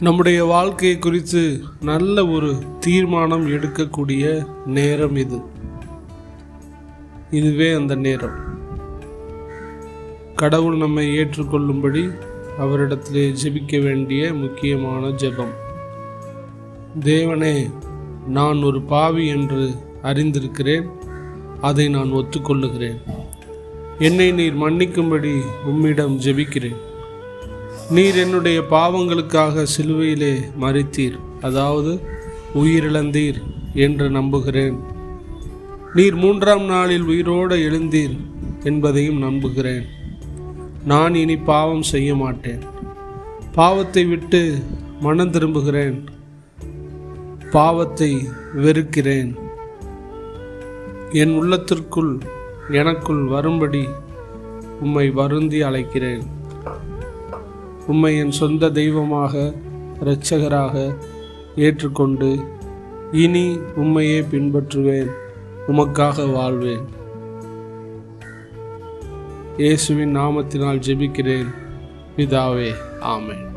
நம்முடைய வாழ்க்கையை குறித்து நல்ல ஒரு தீர்மானம் எடுக்கக்கூடிய நேரம் இது. இதுவே அந்த நேரம். கடவுள் நம்மை ஏற்றுக்கொள்ளும்படி அவரிடத்திலே ஜெபிக்க வேண்டிய முக்கியமான ஜெபம். தேவனே நான் ஒரு பாவி என்று அறிந்திருக்கிறேன். அதை நான் ஒத்துக்கொள்ளுகிறேன். என்னை நீர் மன்னிக்கும்படி உம்மிடம் ஜெபிக்கிறேன். நீர் என்னுடைய பாவங்களுக்காக சிலுவையிலே மறித்தீர் அதாவது உயிரிழந்தீர் என்று நம்புகிறேன். நீர் மூன்றாம் நாளில் உயிரோடு எழுந்தீர் என்பதையும் நம்புகிறேன். நான் இனி பாவம் செய்ய மாட்டேன். பாவத்தை விட்டு மனம் திரும்புகிறேன். பாவத்தை வெறுக்கிறேன். என் உள்ளத்திற்குள் எனக்குள் வரும்படி உம்மை வருந்தி அழைக்கிறேன். உம்மை என் சொந்த தெய்வமாக இரட்சகராக ஏற்றுக்கொண்டு இனி உம்மையே பின்பற்றுவேன் உமக்காக வாழ்வேன். இயேசுவின் நாமத்தினால் ஜெபிக்கிறேன் பிதாவே ஆமேன்.